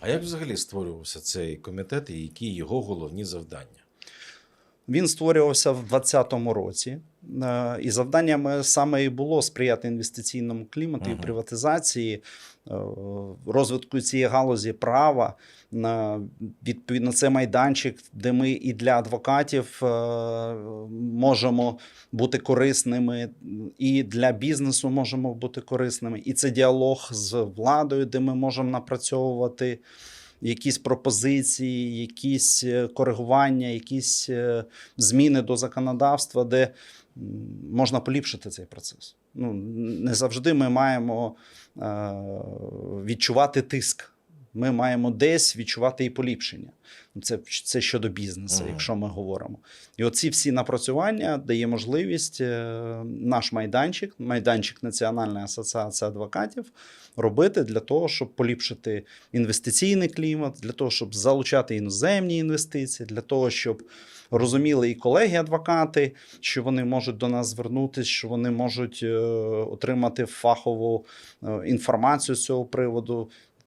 А як взагалі створювався цей комітет і які його головні завдання? Він створювався в 2020 році, е, і завданням саме і було сприяти інвестиційному клімату і приватизації, е, розвитку цієї галузі права. На відповідно, це майданчик, де ми і для адвокатів е, можемо бути корисними, і для бізнесу можемо бути корисними. І це діалог з владою, де ми можемо напрацьовувати якісь пропозиції, якісь е, коригування, якісь е, зміни до законодавства, де можна поліпшити цей процес. Ну, не завжди ми маємо е, відчувати тиск. Ми маємо десь відчувати і поліпшення. Це, це щодо бізнесу, Мгм. якщо ми говоримо. І оці всі напрацювання дає можливість е, наш майданчик, майданчик Національної асоціації адвокатів, робити для того, щоб поліпшити інвестиційний клімат, для того, щоб залучати іноземні інвестиції, для того, щоб розуміли і колеги-адвокати, що вони можуть до нас звернутися, що вони можуть е, отримати фахову е, інформацію з цього приводу,